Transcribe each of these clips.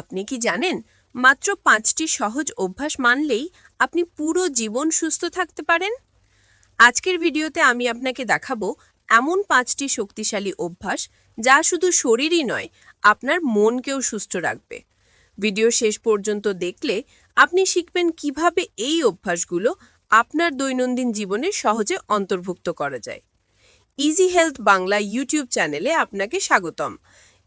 আপনি কি জানেন? মাত্র পাঁচটি সহজ অভ্যাস মানলেই আপনি পুরো জীবন সুস্থ থাকতে পারেন? আজকের ভিডিওতে আমি আপনাকে দেখাবো এমন পাঁচটি শক্তিশালী অভ্যাস যা শুধু শরীরই নয়, আপনার মনকেও সুস্থ রাখবে। ভিডিও শেষ পর্যন্ত দেখলে আপনি শিখবেন কীভাবে এই অভ্যাসগুলো আপনার দৈনন্দিন জীবনে সহজে অন্তর্ভুক্ত করা যায়। ইজি হেলথ বাংলা ইউটিউব চ্যানেলে আপনাকে স্বাগতম।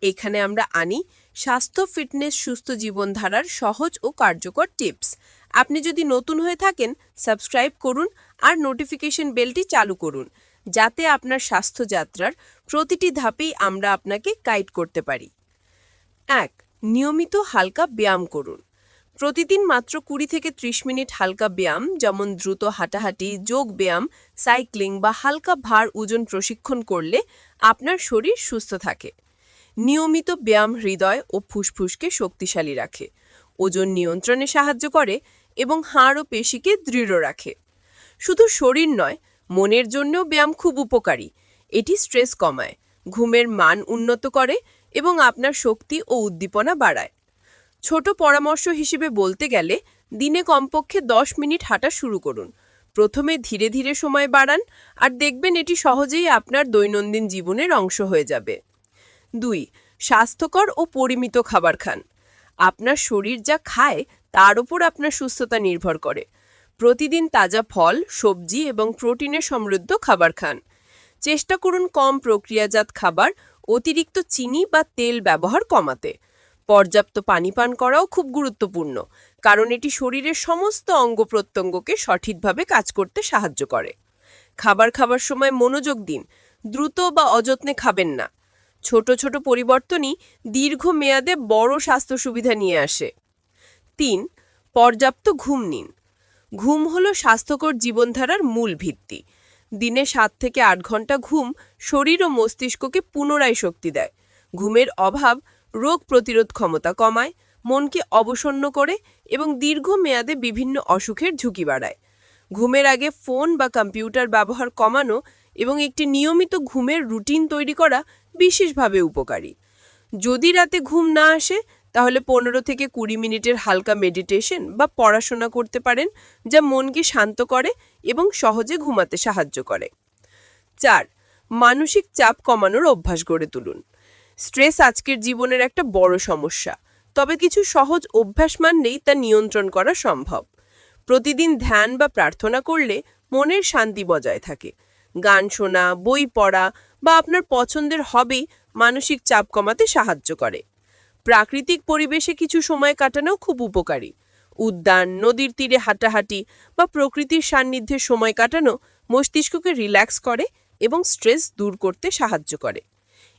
এখানে আমরা আনি স্বাস্থ্য, ফিটনেস, সুস্থ জীবনধারার সহজ ও কার্যকর টিপস। আপনি যদি নতুন হয়ে থাকেন, সাবস্ক্রাইব করুন আর নোটিফিকেশন বেলটি চালু করুন, যাতে আপনার স্বাস্থ্যযাত্রার প্রতিটি ধাপেই আমরা আপনাকে গাইড করতে পারি। এক, নিয়মিত হালকা ব্যায়াম করুন। প্রতিদিন মাত্র কুড়ি থেকে ত্রিশ মিনিট হালকা ব্যায়াম, যেমন দ্রুত হাঁটাহাঁটি, যোগ ব্যায়াম, সাইক্লিং বা হালকা ভার ওজন প্রশিক্ষণ করলে আপনার শরীর সুস্থ থাকে। নিয়মিত ব্যায়াম হৃদয় ও ফুসফুসকে শক্তিশালী রাখে। ওজন নিয়ন্ত্রণে সাহায্য করে এবং হাড় ও পেশিকে দৃঢ় রাখে। শুধু শরীর নয়, মনের জন্যও ব্যায়াম খুব উপকারী। এটি স্ট্রেস কমায়, ঘুমের মান উন্নত করে এবং আপনার শক্তি ও উদ্দীপনা বাড়ায়। ছোট পরামর্শ হিসেবে বলতে গেলে, দিনে কমপক্ষে দশ মিনিট হাঁটা শুরু করুন। প্রথমে ধীরে ধীরে সময় বাড়ান আর দেখবেন এটি সহজেই আপনার দৈনন্দিন জীবনের অংশ হয়ে যাবে। দুই, স্বাস্থ্যকর ও পরিমিত খাবার খান। আপনার শরীর যা খায়, তার উপর আপনার সুস্থতা নির্ভর করে। প্রতিদিন তাজা ফল, সবজি এবং প্রোটিনে সমৃদ্ধ খাবার খান। চেষ্টা করুন কম প্রক্রিয়াজাত খাবার, অতিরিক্ত চিনি বা তেল ব্যবহার কমাতে। পর্যাপ্ত পানি পান করাও খুব গুরুত্বপূর্ণ, কারণ এটি শরীরের সমস্ত অঙ্গ প্রত্যঙ্গকে সঠিকভাবে কাজ করতে সাহায্য করে। খাবার খাবার সময় মনোযোগ দিন, দ্রুত বা অযত্নে খাবেন না। ছোট ছোট পরিবর্তনই দীর্ঘ মেয়াদে বড় স্বাস্থ্য সুবিধা নিয়ে আসে। তিন, পর্যাপ্ত ঘুম নিন। ঘুম হলো স্বাস্থ্যকর জীবনধারার মূল ভিত্তি। দিনে সাত থেকে আট ঘণ্টা ঘুম শরীর ও মস্তিষ্ককে পুনরায় শক্তি দেয়। ঘুমের অভাব রোগ প্রতিরোধ ক্ষমতা কমায়, মনকে অবসন্ন করে এবং দীর্ঘ মেয়াদে বিভিন্ন অসুখের ঝুঁকি বাড়ায়। ঘুমের আগে ফোন বা কম্পিউটার ব্যবহার কমানো এবং একটি নিয়মিত ঘুমের রুটিন তৈরি করা বিশেষভাবে উপকারী। যদি রাতে ঘুম না আসে, তাহলে পনেরো থেকে কুড়ি মিনিটের হালকা মেডিটেশন বা পড়াশোনা করতে পারেন, যা মনকে শান্ত করে এবং সহজে ঘুমাতে সাহায্য করে। চার, মানসিক চাপ কমানোর অভ্যাস গড়ে তুলুন। স্ট্রেস আজকের জীবনের একটা বড় সমস্যা, তবে কিছু সহজ অভ্যাস মানলেই তা নিয়ন্ত্রণ করা সম্ভব। প্রতিদিন ধ্যান বা প্রার্থনা করলে মনের শান্তি বজায় থাকে। গান শোনা, বই পড়া বা আপনার পছন্দের হবি মানসিক চাপ কমাতে সাহায্য করে। প্রাকৃতিক পরিবেশে কিছু সময় কাটানো খুব উপকারী। উদ্যান, নদীর তীরে হাঁটাহাঁটি বা প্রকৃতির সান্নিধ্যে সময় কাটানো মস্তিষ্ককে রিল্যাক্স করে এবং স্ট্রেস দূর করতে সাহায্য করে।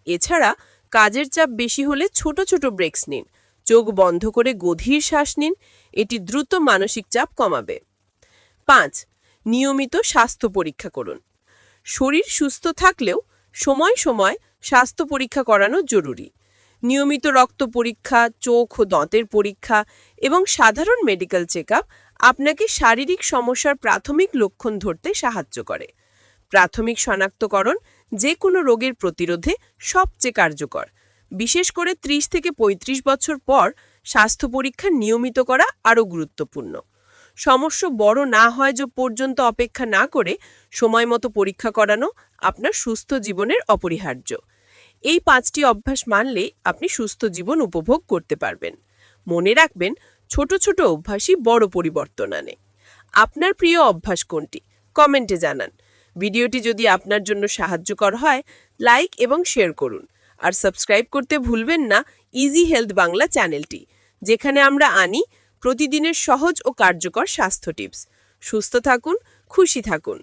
এছাড়া কাজের চাপ বেশি হলে ছোট ছোট ব্রেকস নিন। চোখ বন্ধ করে গভীর শ্বাস নিন, এটি দ্রুত মানসিক চাপ কমাবে। পাঁচ, নিয়মিত স্বাস্থ্য পরীক্ষা করুন। শরীর সুস্থ থাকলেও সময় সময় স্বাস্থ্য পরীক্ষা করানো জরুরি। নিয়মিত রক্ত পরীক্ষা, চোখ ও দাঁতের পরীক্ষা এবং সাধারণ মেডিকেল চেক আপনাকে শারীরিক সমস্যার প্রাথমিক লক্ষণ ধরতে সাহায্য করে। প্রাথমিক শনাক্তকরণ যে কোনো রোগের প্রতিরোধে সবচেয়ে কার্যকর। বিশেষ করে ত্রিশ থেকে ৩৫ বছর পর স্বাস্থ্য পরীক্ষা নিয়মিত করা আরও গুরুত্বপূর্ণ। সমস্যা বড় না হয় যে পর্যন্ত অপেক্ষা না করে সময় মতো পরীক্ষা করানো আপনার সুস্থ জীবনের অপরিহার্য। এই পাঁচটি অভ্যাস মানলে আপনি সুস্থ জীবন উপভোগ করতে পারবেন। মনে রাখবেন, ছোট ছোট অভ্যাসই বড় পরিবর্তন আনে। আপনার প্রিয় অভ্যাস কোনটি? কমেন্টে জানান। ভিডিওটি যদি আপনার জন্য সাহায্যকর হয়, লাইক এবং শেয়ার করুন। আর সাবস্ক্রাইব করতে ভুলবেন না, ইজি হেলথ বাংলা চ্যানেলটি, যেখানে আমরা আনি প্রতিদিনের সহজ ও কার্যকর স্বাস্থ্য টিপস। সুস্থ থাকুন খুশি থাকুন।